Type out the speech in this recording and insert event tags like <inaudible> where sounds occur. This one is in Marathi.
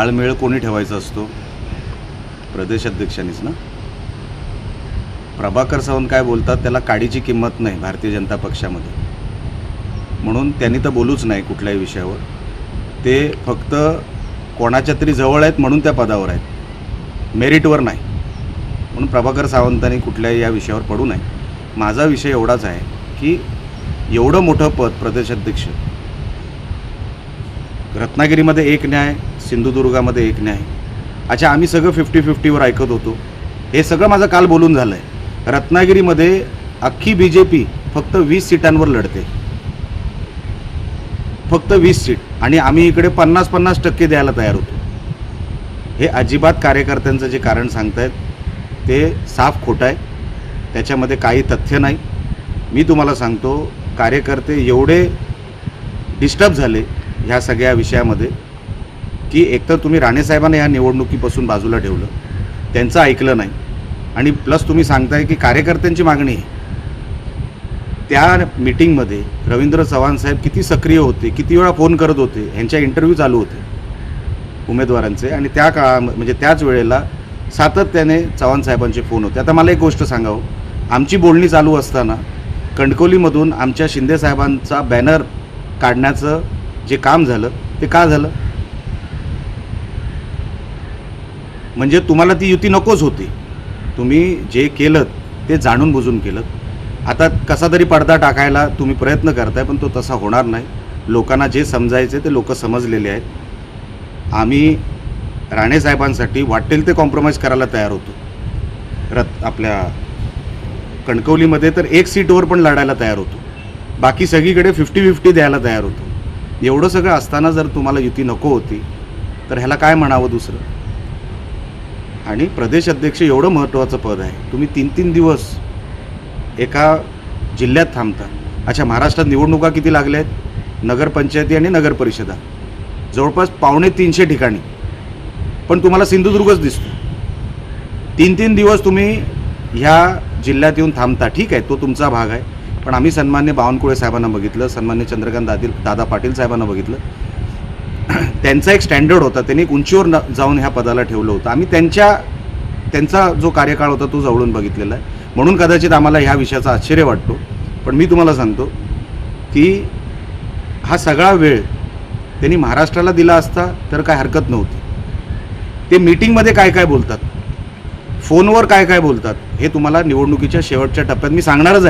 ताळमेळ कोणी ठेवायचा असतो? प्रदेशाध्यक्षांनीच ना? प्रभाकर सावंत काय बोलतात त्याला काडीची किंमत नाही भारतीय जनता पक्षामध्ये. म्हणून त्यांनी तर बोलूच नाही कुठल्याही विषयावर. ते फक्त कोणाच्या तरी जवळ आहेत म्हणून त्या पदावर आहेत. मेरिटवर नाही. म्हणून प्रभाकर सावंतांनी कुठल्याही या विषयावर पडू नये. माझा विषय एवढाच आहे की एवढं मोठं पद प्रदेशाध्यक्ष रत्नागिरीमध्ये एक न्याय सिंधुदुर्गामध्ये एक न्याय. अच्छा आम्ही सगळं फिफ्टी फिफ्टीवर ऐकत होतो. हे सगळं माझं काल बोलून झालं आहे रत्नागिरीमध्ये अख्खी बी जे पी फक्त वीस सीटांवर लढते. फक्त वीस सीट. आणि आम्ही इकडे पन्नास पन्नास टक्के द्यायला तयार होतो. हे अजिबात कार्यकर्त्यांचं जे कारण सांगतायत ते साफ खोटं आहे. त्याच्यामध्ये काही तथ्य नाही. मी तुम्हाला सांगतो कार्यकर्ते एवढे डिस्टर्ब झाले ह्या सगळ्या विषयामध्ये की एकतर तुम्ही राणेसाहेबांना ह्या निवडणुकीपासून बाजूला ठेवलं त्यांचं ऐकलं नाही. आणि प्लस तुम्ही सांगताय की कार्यकर्त्यांची मागणी आहे. त्या मीटिंगमध्ये रवींद्र चव्हाण साहेब किती सक्रिय होते किती वेळा फोन करत होते ह्यांच्या इंटरव्ह्यू चालू होते उमेदवारांचे. आणि त्या काळा म्हणजे त्याच वेळेला सातत्याने चव्हाण साहेबांचे फोन होते. आता मला एक गोष्ट सांगावं हो. आमची बोलणी चालू असताना कणकवलीमधून आमच्या शिंदे साहेबांचा बॅनर काढण्याचं जे काम झालं ते का झालं? म्हणजे तुम्हाला ती युती नकोच होती. तुम्ही जे केलं ते जाणून बुजून केलं. आता कसा तरी पडदा टाकायला तुम्ही प्रयत्न करताय पण तो तसा होणार नाही. लोकांना जे समजायचे ते लोक समजलेले आहेत. आम्ही राणेसाहेबांसाठी वाटेल ते कॉम्प्रोमाइज करायला तयार होतो. रत आपल्या कणकवलीमध्ये तर एक सीटवर पण लढायला तयार होतो. बाकी सगळीकडे फिफ्टी फिफ्टी द्यायला तयार होतो. एवढं सगळं असताना जर तुम्हाला युती नको होती तर ह्याला काय म्हणावं दुसरं? आणि प्रदेश अध्यक्ष एवढं महत्त्वाचं पद आहे. तुम्ही तीन तीन दिवस एका जिल्ह्यात थांबता. अच्छा महाराष्ट्रात निवडणुका किती लागल्या आहेत? नगरपंचायती आणि नगरपरिषदा. जवळपास पावणे तीनशे ठिकाणी. पण तुम्हाला सिंधुदुर्गच दिसतो तीन तीन दिवस तुम्ही ह्या जिल्ह्यात येऊन थांबता. ठीक आहे तो तुमचा भाग आहे. पण आम्ही सन्मान्य बावनकुळे साहेबांना बघितलं सन्मान्य चंद्रकांत दादी दादा पाटील साहेबांना बघितलं. <clears throat> त्यांचा एक स्टँडर्ड होता त्यांनी एक उंचीवर न- जाऊन ह्या पदाला ठेवलं होतं. आम्ही त्यांच्या त्यांचा जो कार्यकाळ होता तो जवळून बघितलेला आहे. म्हणून कदाचित आम्हाला ह्या विषयाचा आश्चर्य वाटतो. पण मी तुम्हाला सांगतो की हा सगळा वेळ त्यांनी महाराष्ट्राला दिला असता तर काय हरकत नव्हती. ते मीटिंगमध्ये काय काय बोलतात? फोनवर काय काय बोलतात? हे तुम्हाला निवडणुकीच्या शेवटच्या टप्प्यात मी सांगणारच आहे.